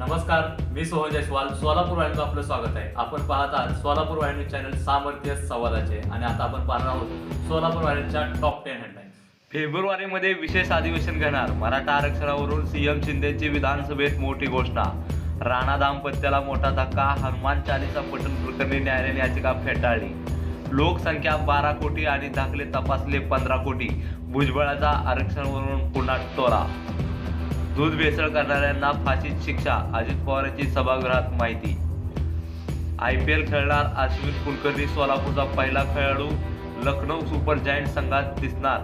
नमस्कार मी सोहन जयस्वाल. सोलापूर वाहिनीचं आपलं स्वागत आहे. आपण पाहत आहात सोलापूर वाहिनी चॅनल सामर्थ्य संवादाचे आणि आता आपण पाहणार आहोत सोलापूर वाहिनीच्या टॉप टेन हेडलाईन्स फेब्रुवारीमध्ये विशेष अधिवेशन घेणार मराठा आरक्षणावरून सीएम शिंदेची विधानसभेत मोठी घोषणा. राणा दाम्पत्याला मोठा धक्का हनुमान चालीसा पठण प्रकरणी न्यायालयाने याचिका फेटाळली. लोकसंख्या बारा कोटी आणि दाखले तपासले पंधरा कोटी. भुजबळाचा आरक्षणावरून पुन्हा टोला. दूध भेसळ करणाऱ्यांना फाशीची शिक्षा अजित पवारांची सभागृहात माहिती. आय पी एल खेळणार अश्विन कुलकर्णी सोलापूरचा पहिला खेळाडू लखनौ सुपर जायंट संघात दिसणार.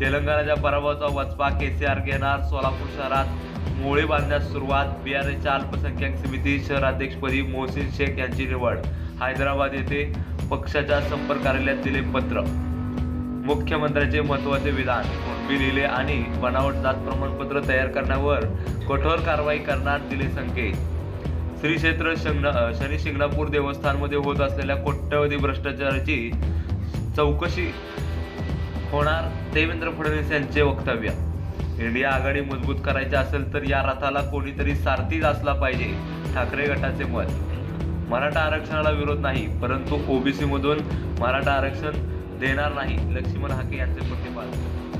तेलंगणाच्या पराभवाचा वचपा के सी आर घेणार सोलापूर शहरात मोळे बांधण्यास सुरुवात बिहारच्या अल्पसंख्याक समिती शहराध्यक्षपदी मोहसिन शेख यांची निवड. हैदराबाद येथे पक्षाच्या संपर्क कार्यालयात दिले पत्र. मुख्यमंत्र्यांचे महत्त्वाचे विधान मी लिहिले आणि बनावट जात प्रमाणपत्र तयार करण्यावर कठोर कारवाई करणार दिले संकेत. श्री क्षेत्र शंग शनी शिंगणापूर देवस्थानमध्ये होत असलेल्या कोट्यवधी भ्रष्टाचाराची चौकशी होणार देवेंद्र फडणवीस यांचे वक्तव्य. इंडिया आघाडी मजबूत करायची असेल तर या रथाला कोणीतरी सारथीच असला पाहिजे ठाकरे गटाचे मत. मराठा आरक्षणाला विरोध नाही परंतु ओबीसीमधून मराठा आरक्षण देणार नाही. लक्ष्मण हाके यांचे प्रतिपादन